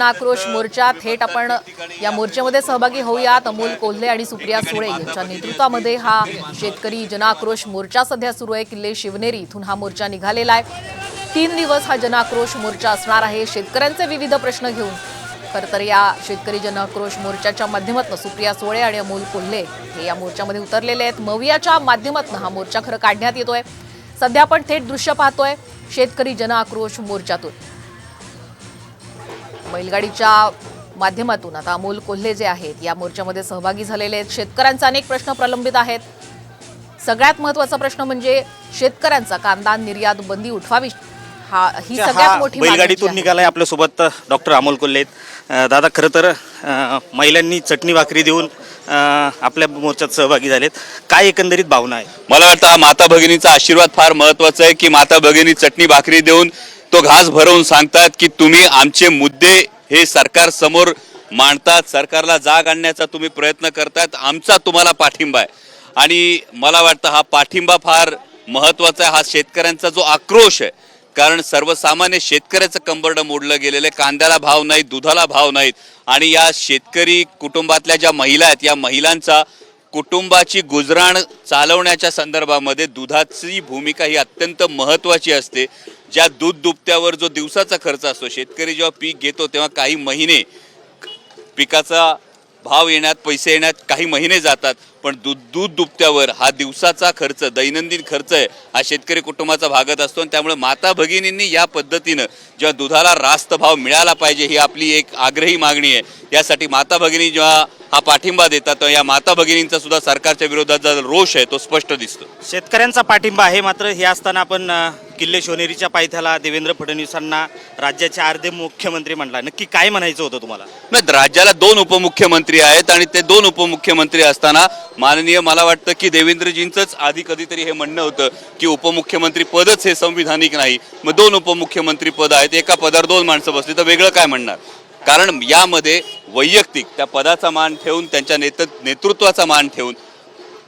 आक्रोश मोर्चा थेट आपण या मोर्चामध्ये सहभागी होऊयात. अमोल कोल्हे आणि सुप्रिया सुळे यांच्या नेतृत्वामध्ये हा शेतकरी जनाक्रोश मोर्चा सध्या सुरू आहे. किल्ले शिवनेरी इथून हा मोर्चा निघालेला आहे. तीन दिवस हा जनाक्रोश मोर्चा असणार आहे. शेतकऱ्यांचे विविध प्रश्न घेऊन. खरं तर या शेतकरी जनाक्रोश मोर्चाच्या माध्यमातून सुप्रिया सुळे आणि अमोल कोल्हे हे या मोर्चामध्ये उतरलेले आहेत. मवियाच्या माध्यमातून हा मोर्चा खरं काढण्यात येतोय. सध्या आपण थेट दृश्य पाहतोय शेतकरी जनाक्रोश मोर्चातून. बैलगाडीच्या माध्यमातून आता अमोल कोल्हे जे आहेत या मोर्चामध्ये सहभागी झालेले आहेत. शेतकऱ्यांचे अनेक प्रश्न प्रलंबित आहेत. सगळ्यात महत्त्वाचा प्रश्न म्हणजे शेतकऱ्यांचा कांदा निर्यात बंदी उठवावी. हा ही सगळ्यात मोठी बैलगाडीतून. निघालाय आपल्यासोबत डॉक्टर अमोल कोल्हे दादा खरं तर महिलांनी चटणी भाकरी देऊन आपल्या मोर्चात सहभागी झालेत. काय एकंदरीत भावना आहे? मला वाटतं हा माता भगिनीचा आशीर्वाद फार महत्त्वाचा आहे की माता भगिनी चटणी भाकरी देऊन तो घास भरवून सांगतात की तुम्ही आमचे मुद्दे हे सरकार समोर मांडतात सरकारला जाग आणण्याचा तुम्ही प्रयत्न करतात आमचा तुम्हाला पाठिंबा आहे. आणि मला वाटतं हा पाठिंबा फार महत्त्वाचा आहे हा शेतकऱ्यांचा जो आक्रोश आहे. कारण सर्वसामान्य शेतकऱ्याचं कंबरडं मोडलं गेलेलं आहे कांद्याला भाव नाहीत दुधाला भाव नाहीत. आणि या शेतकरी कुटुंबातल्या ज्या महिला आहेत या महिलांचा कुटुंबाची गुजराण चालवण्याच्या संदर्भामध्ये दुधाची भूमिका ही अत्यंत महत्त्वाची असते. ज्या दूध दुभत्यावर जो दिवसाचा खर्च असतो शेतकरी जेव्हा पीक घेतो तेव्हा काही महिने पिकाचा भाव येण्यात पैसे येण्यात काही महिने जातात. पण दूध दूध दुभत्यावर हा दिवसाचा खर्च दैनंदिन खर्च आहे. हा शेतकरी कुटुंबाचा भागत असतो आणि त्यामुळे माता भगिनींनी या पद्धतीनं जेव्हा दुधाला रास्त भाव मिळाला पाहिजे ही आपली एक आग्रही मागणी आहे. यासाठी माता भगिनी जेव्हा हा पाठिंबा देतात तेव्हा या माता भगिनींचा सुद्धा सरकारच्या विरोधात जो रोष आहे तो स्पष्ट दिसतो. शेतकऱ्यांचा पाठिंबा आहे मात्र हे असताना आपण किल्ले शिवनेरीच्या पायथ्याला देवेंद्र फडणवीसांना राज्याचे अर्धे मुख्यमंत्री म्हणला नक्की काय म्हणायचं होतं तुम्हाला? नाही राज्याला दोन उपमुख्यमंत्री आहेत आणि ते दोन उपमुख्यमंत्री असताना माननीय मला वाटतं की देवेंद्रजींचंच आधी कधीतरी हे म्हणणं होतं की उपमुख्यमंत्री पदच हे संविधानिक नाही. मग दोन उपमुख्यमंत्री पद आहेत एका पदावर दोन माणसं बसली तर वेगळं काय म्हणणार? कारण यामध्ये वैयक्तिक त्या पदाचा मान ठेवून त्यांच्या नेत नेतृत्वाचा मान ठेवून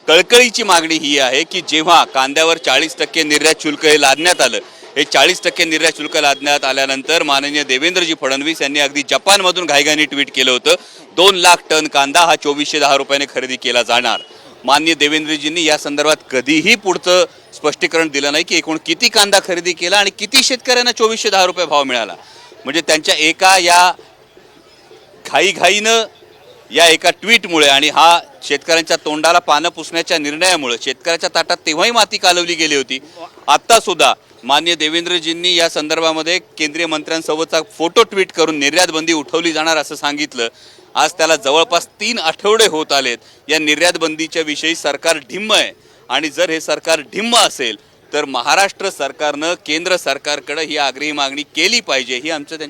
कळकळीची मागणी ही आहे की जेव्हा कांद्यावर चाळीस टक्के निर्यात शुल्क हे लादण्यात आलं हे चाळीस टक्के निर्यात शुल्क लादण्यात आल्यानंतर माननीय देवेंद्रजी फडणवीस यांनी अगदी जपानमधून घाईघाईने ट्विट केलं होतं दोन लाख टन कांदा हा चोवीसशे दहा रुपयाने खरेदी केला जाणार. माननीय देवेंद्रजींनी या संदर्भात कधीही पुढचं स्पष्टीकरण दिलं नाही की एकूण किती कांदा खरेदी केला आणि किती शेतकऱ्यांना चोवीसशे दहा रुपये भाव मिळाला. म्हणजे त्यांच्या एका या घाईघाईनं या एका ट्विटमुळे आणि हा शेतकऱ्यांच्या तोंडाला पानं पुसण्याच्या निर्णयामुळे शेतकऱ्याच्या ताटात तेव्हाही माती कालवली गेली होती. आत्तासुद्धा सुद्धा मान्य देवेंद्रजींनी या संदर्भामध्ये केंद्रीय मंत्र्यांसोबतचा फोटो ट्विट करून निर्यात बंदी उठवली जाणार असं सांगितलं. आज त्याला जवळपास तीन आठवडे होत आलेत. या निर्यात बंदीच्या विषयी सरकार ढिम्म आहे. आणि जर हे सरकार ढिम्म असेल तर महाराष्ट्र सरकारनं केंद्र सरकारकडे ही आग्रही मागणी केली पाहिजे. ही आमचं त्यांच्या